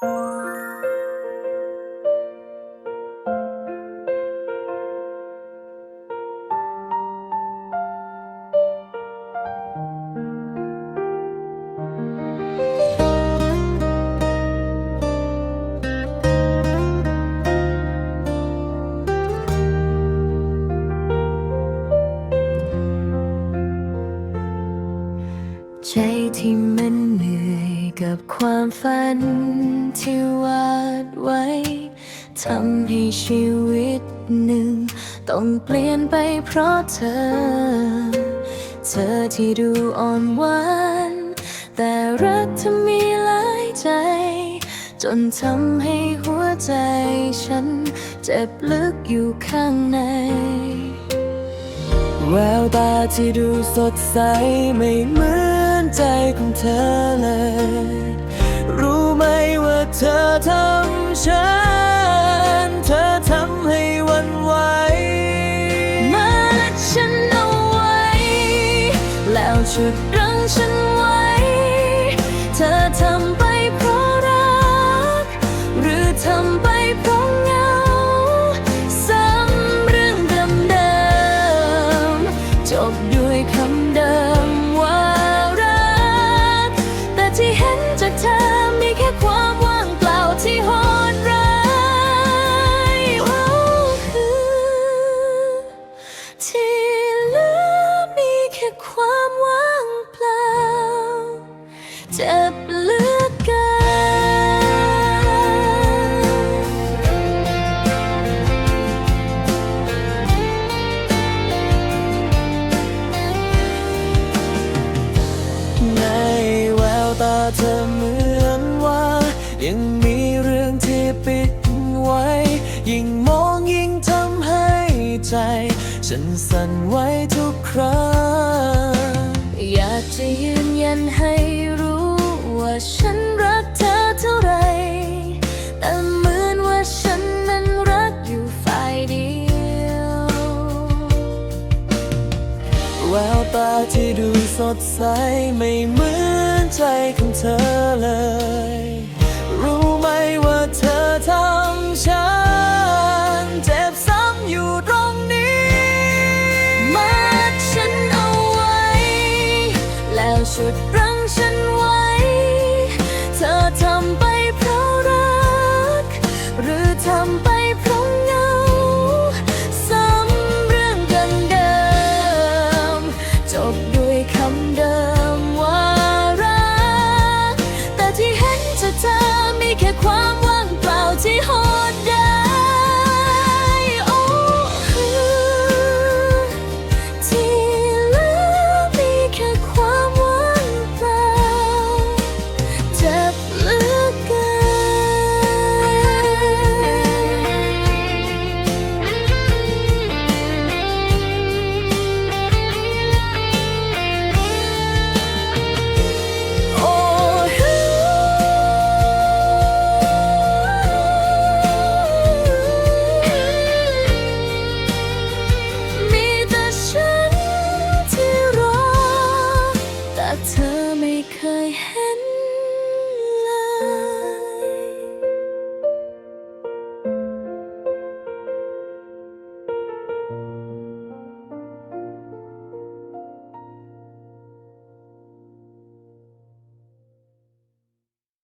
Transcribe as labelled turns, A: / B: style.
A: ใจที่มันเหนื่อย กับความฝันที่วาดไว้ทำให้ชีวิตหนึ่ง ต้องเปลี่ยนไปเพราะเธอ เธอที่ดูอ่อนหวานแต่รักเธอมีหลายใจ จนทำให้หัวใจฉัน เจ็บลึกอยู่ข้างใน แววตาที่ดูสดใสไม่เหมือน ใจของเธอเลย รู้ไหมว่าเธอทำฉัน เธอทำให้วันไหวมาและฉันเอาไว้ แล้วชุดรั้งฉันไว้ เธอทำไป ยังมีเรื่องที่ปิดไว้ ยิ่งมองยิ่งทำให้ใจ ฉันสั่นไหวทุกครั้ง อยากจะยืนยันให้รู้ว่าฉันรักเธอเท่าไร แต่เหมือนว่าฉันนั้นรักอยู่ฝ่ายเดียวแววตาที่ดูสดใสไม่เหมือนใจของเธอเลย จุดรั้งฉันไว้ เธอทำไปเพราะรัก หรือทำไปเพราะเงา ซ้ำเรื่องกันเดิม จบด้วยคำเดิมว่ารัก แต่ที่เห็นจะเธอมีแค่ความ